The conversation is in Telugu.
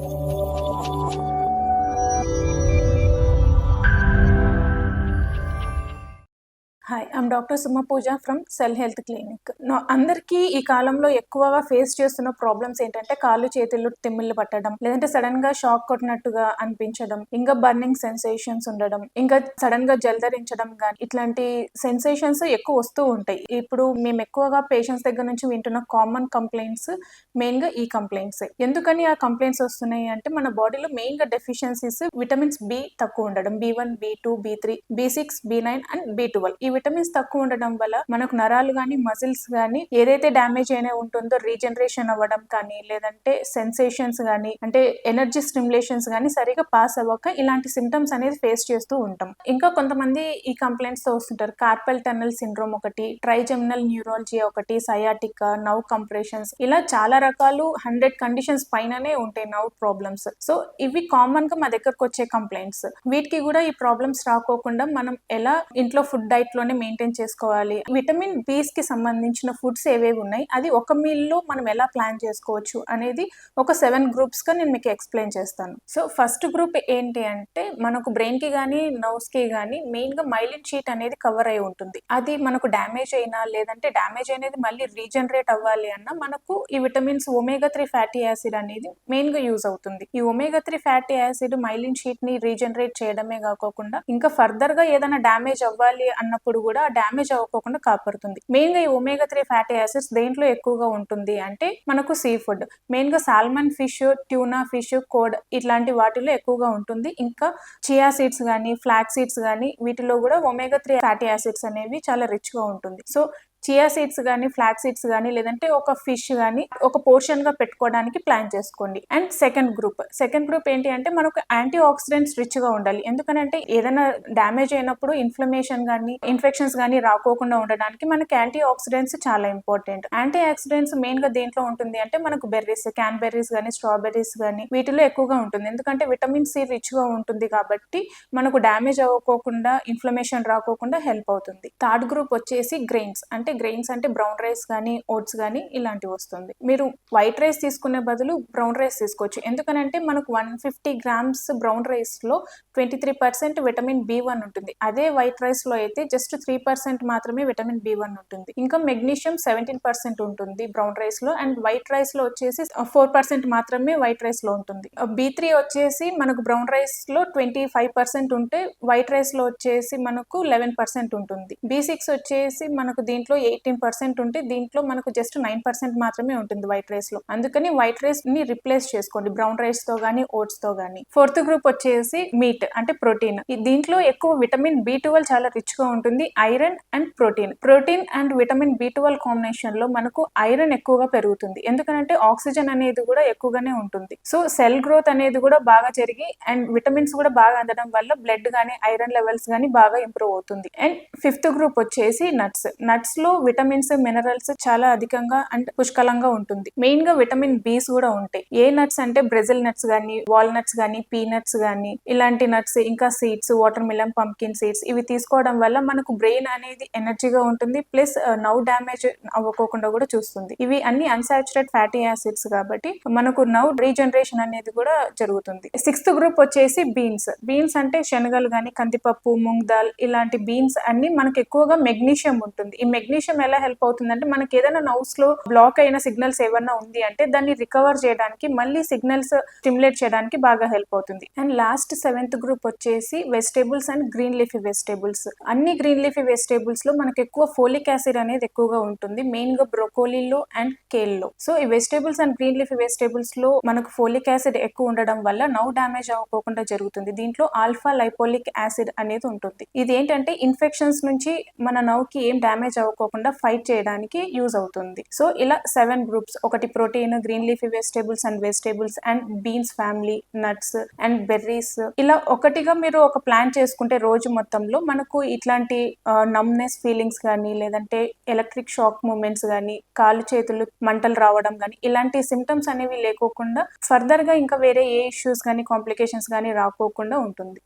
Thank you. Doctor Suma Pooja from cell health clinic. అందరికీ ఈ కాలంలో ఎక్కువగా ఫేస్ చేస్తున్న ప్రాబ్లమ్స్ ఏంటంటే కాళ్ళు చేతులు తిమ్మిళ్ళు పట్టడం లేదంటే సడన్గా షాక్ కొట్టినట్టుగా అనిపించడం ఇంకా బర్నింగ్ సెన్సేషన్స్ ఉండడం ఇంకా సడన్గా జలధరించడం కానీ ఇట్లాంటి సెన్సేషన్స్ ఎక్కువ వస్తూ ఉంటాయి. ఇప్పుడు మేము ఎక్కువగా పేషెంట్స్ దగ్గర నుంచి వింటున్న కామన్ కంప్లైంట్స్ మెయిన్గా ఈ కంప్లైంట్స్. ఎందుకని ఆ కంప్లైంట్స్ వస్తున్నాయి అంటే మన బాడీలో మెయిన్గా డెఫిషియన్సీస్ విటమిన్స్ బి తక్కువ ఉండడం B one B two B three B six B nine and B twelve. ఈ విటమిన్స్ తక్కువ ఉండడం వల్ల మనకు నరాలు కానీ మజిల్స్ కానీ ఏదైతే డ్యామేజ్ అయినా ఉంటుందో రీజనరేషన్ అవ్వడం కానీ లేదంటే సెన్సేషన్స్ కానీ అంటే ఎనర్జీ స్టిమ్యులేషన్స్ కానీ సరిగా పాస్ అవ్వక ఇలాంటి సిమ్టమ్స్ అనేది ఫేస్ చేస్తూ ఉంటాం. ఇంకా కొంతమంది ఈ కంప్లైంట్స్తో వస్తుంటారు. కార్పల్ టన్నల్ సిండ్రోమ్ ఒకటి ట్రైజెమినల్ న్యూరాలజీ ఒకటి సయాటికా నవ్ కంప్రెషన్స్ ఇలా చాలా రకాలు హండ్రెడ్ కండిషన్స్ పైననే ఉంటాయి నవ్ ప్రాబ్లమ్స్ సో ఇవి కామన్గా మా దగ్గరకు వచ్చే కంప్లైంట్స్ వీటికి కూడా ఈ ప్రాబ్లమ్స్ రాకోకుండా మనం ఎలా ఇంట్లో ఫుడ్ డైట్లోనే మెయింటైన్ చేసుకోవాలి? విటమిన్ బీస్కి సంబంధించిన ఫుడ్స్ ఏవేవి ఉన్నాయి? అది ఒక మీల్లో మనం ఎలా ప్లాన్ చేసుకోవచ్చు అనేది ఒక సెవెన్ గ్రూప్స్గా నేను మీకు ఎక్స్ప్లెయిన్ చేస్తాను. సో ఫస్ట్ గ్రూప్ ఏంటి అంటే మనకు బ్రెయిన్కి కానీ నర్వ్స్కి కానీ మెయిన్గా మైలిన్ షీట్ అనేది కవర్ అయి ఉంటుంది. అది మనకు డ్యామేజ్ అయినా లేదంటే డ్యామేజ్ అనేది మళ్ళీ రీజనరేట్ అవ్వాలి అన్న మనకు ఈ vitamins omega three fatty acid అనేది మెయిన్గా యూజ్ అవుతుంది. ఈ omega three fatty acid myelin షీట్ని regenerate చేయడమే కాకుండా ఇంకా ఫర్దర్గా ఏదైనా డ్యామేజ్ అవ్వాలి అన్నప్పుడు కూడా డ్యామేజ్ అవ్వకుండా కాపాడుతుంది. మెయిన్గా ఈ ఒమేగా త్రీ ఫ్యాటీ యాసిడ్స్ దేంట్లో ఎక్కువగా ఉంటుంది అంటే మనకు సీ ఫుడ్. మెయిన్గా salmon fish tuna fish cod ఇట్లాంటి వాటిలో ఎక్కువగా ఉంటుంది. ఇంకా చియా సీడ్స్ కానీ ఫ్లాక్ సీడ్స్ కానీ వీటిలో కూడా ఒమేగా త్రీ ఫ్యాటీ యాసిడ్స్ అనేవి చాలా రిచ్గా ఉంటుంది. సో చియా సీడ్స్ కానీ ఫ్లాక్ సీడ్స్ కానీ లేదంటే ఒక ఫిష్ కానీ ఒక పోర్షన్గా పెట్టుకోవడానికి ప్లాన్ చేసుకోండి. And second group second group ఏంటి అంటే మనకు యాంటీ ఆక్సిడెంట్స్ రిచ్గా ఉండాలి. ఎందుకంటే ఏదైనా డ్యామేజ్ అయినప్పుడు ఇన్ఫ్లమేషన్ కానీ ఇన్ఫెక్షన్స్ కానీ రాకోకుండా ఉండడానికి మనకి యాంటీ ఆక్సిడెంట్స్ చాలా ఇంపార్టెంట్ యాంటీ ఆక్సిడెంట్స్ మెయిన్గా దేంట్లో ఉంటుంది అంటే మనకు బెర్రీస్ క్యాన్బెర్రీస్ కానీ స్ట్రాబెర్రీస్ కానీ వీటిలో ఎక్కువగా ఉంటుంది. ఎందుకంటే విటమిన్ సి రిచ్గా ఉంటుంది కాబట్టి మనకు డ్యామేజ్ అవ్వకోకుండా ఇన్ఫ్లమేషన్ రాకోకుండా హెల్ప్ అవుతుంది. థర్డ్ గ్రూప్ వచ్చేసి గ్రెయిన్స్ అంటే గ్రెయిన్స్ అంటే బ్రౌన్ రైస్ కానీ ఓట్స్ కానీ ఇలాంటివి వస్తుంది. మీరు వైట్ రైస్ తీసుకునే బదులు బ్రౌన్ రైస్ తీసుకోవచ్చు. ఎందుకనంటే మనకు వన్ ఫిఫ్టీ గ్రామ్స్ బ్రౌన్ రైస్లో twenty three percent vitamin B one ఉంటుంది. అదే వైట్ రైస్లో అయితే జస్ట్ త్రీ పర్సెంట్ మాత్రమే విటమిన్ బి వన్ ఉంటుంది. ఇంకా మెగ్నీషియం సెవెంటీన్ పర్సెంట్ ఉంటుంది బ్రౌన్ రైస్లో అండ్ వైట్ రైస్లో వచ్చేసి ఫోర్ పర్సెంట్ మాత్రమే వైట్ రైస్లో ఉంటుంది. బి త్రీ వచ్చేసి మనకు బ్రౌన్ రైస్లో ట్వంటీ ఫైవ్ పర్సెంట్ ఉంటే వైట్ రైస్లో వచ్చేసి మనకు లెవెన్ పర్సెంట్ ఉంటుంది. బి సిక్స్ వచ్చేసి మనకు దీంట్లో ఎయిటీన్ పర్సెంట్ ఉంటే దీంట్లో మనకు జస్ట్ నైన్ పర్సెంట్ మాత్రమే ఉంటుంది వైట్ రైస్లో. అందుకని వైట్ రైస్ని రిప్లేస్ చేసుకోండి. బ్రౌన్ రైస్తో గానీ ఓట్స్తో గానీ. ఫోర్త్ గ్రూప్ వచ్చేసి మీట్ అంటే ప్రోటీన్ దీంట్లో ఎక్కువ విటమిన్ బి ట్వెల్వ్ చాలా రిచ్గా ఉంటుంది. Iron and protein protein and vitamin B twelve కాంబినేషన్లో మనకు ఐరన్ ఎక్కువగా పెరుగుతుంది. ఎందుకంటే ఆక్సిజన్ అనేది కూడా ఎక్కువగానే ఉంటుంది. సో సెల్ గ్రోత్ అనేది కూడా బాగా జరిగి అండ్ విటమిన్స్ కూడా బాగా అందడం వల్ల బ్లడ్ గానీ ఐరన్ లెవెల్స్ గానీ బాగా ఇంప్రూవ్ అవుతుంది. అండ్ ఫిఫ్త్ గ్రూప్ వచ్చేసి నట్స్ నట్స్లో విటమిన్స్ మినరల్స్ చాలా అధికంగా అండ్ పుష్కలంగా ఉంటుంది. మెయిన్గా విటమిన్ బీస్ కూడా ఉంటాయి. ఏ నట్స్ అంటే బ్రెజిల్ నట్స్ కానీ వాల్నట్స్ కానీ పీనట్స్ కానీ ఇలాంటి నట్స్ ఇంకా seeds watermelon pumpkin seeds ఇవి తీసుకోవడం వల్ల మనకు బ్రెయిన్ అనేది ఎనర్జీగా ఉంటుంది. ప్లస్ నవ్ డ్యామేజ్ అవ్వకోకుండా కూడా చూస్తుంది. ఇవి అన్ని అన్సాచురేట్ ఫ్యాటీ యాసిడ్స్ కాబట్టి మనకు నవ్ రీజనరేషన్ అనేది కూడా జరుగుతుంది. సిక్స్త్ గ్రూప్ వచ్చేసి బీన్స్. బీన్స్ అంటే శనగలు కానీ కందిపప్పు ముంగ్ దాల్ ఇలాంటి బీన్స్ అన్ని మనకు ఎక్కువగా మెగ్నీషియం ఉంటుంది. ఈ మెగ్నీషియం ఎలా హెల్ప్ అవుతుందంటే మనకి ఏదైనా నౌస్లో బ్లాక్ అయిన సిగ్నల్స్ ఏమన్నా ఉంది అంటే దాన్ని రికవర్ చేయడానికి మళ్ళీ సిగ్నల్స్ స్టిమ్యులేట్ చేయడానికి బాగా హెల్ప్ అవుతుంది. అండ్ లాస్ట్ సెవెంత్ గ్రూప్ వచ్చేసి vegetables and green leafy vegetables అన్ని గ్రీన్ లీఫీ వెజిటేబుల్స్లో మనకి ఎక్కువ ఫోలిక్ యాసిడ్ అనేది ఎక్కువగా ఉంటుంది. మెయిన్గా బ్రోకోలీలో అండ్ కేల్లో సో ఈ వెజిటేబుల్స్ అండ్ గ్రీన్ లీఫీ వెజిటేబుల్స్లో మనకు ఫోలిక్ యాసిడ్ ఎక్కువ ఉండడం వల్ల నవ్ డామేజ్ అవ్వకోకుండా జరుగుతుంది. దీంట్లో ఆల్ఫా లైపోలిక్ యాసిడ్ అనేది ఉంటుంది. ఇది ఏంటంటే ఇన్ఫెక్షన్స్ నుంచి మన నవ్కి ఏం అవ్వకుండా అవ్వకోకుండా ఫైట్ చేయడానికి యూజ్ అవుతుంది. సో ఇలా సెవెన్ గ్రూప్స్ ఒకటి protein green leafy vegetables and vegetables and beans family nuts and berries. ఇలా ఒకటిగా మీరు ఒక ప్లాన్ చేసుకుంటే రోజు మొత్తంలో మనకు ఇట్లాంటి నమ్నెస్ ఫీలింగ్స్ కానీ లేదంటే ఎలక్ట్రిక్ షాక్ మూమెంట్స్ కానీ కాలు చేతులు మంటలు రావడం కానీ ఇలాంటి సిమ్టమ్స్ అనేవి లేకోకుండా ఫర్దర్గా ఇంకా వేరే ఏ ఇష్యూస్ కానీ కాంప్లికేషన్స్ కానీ రాకోకుండా ఉంటుంది.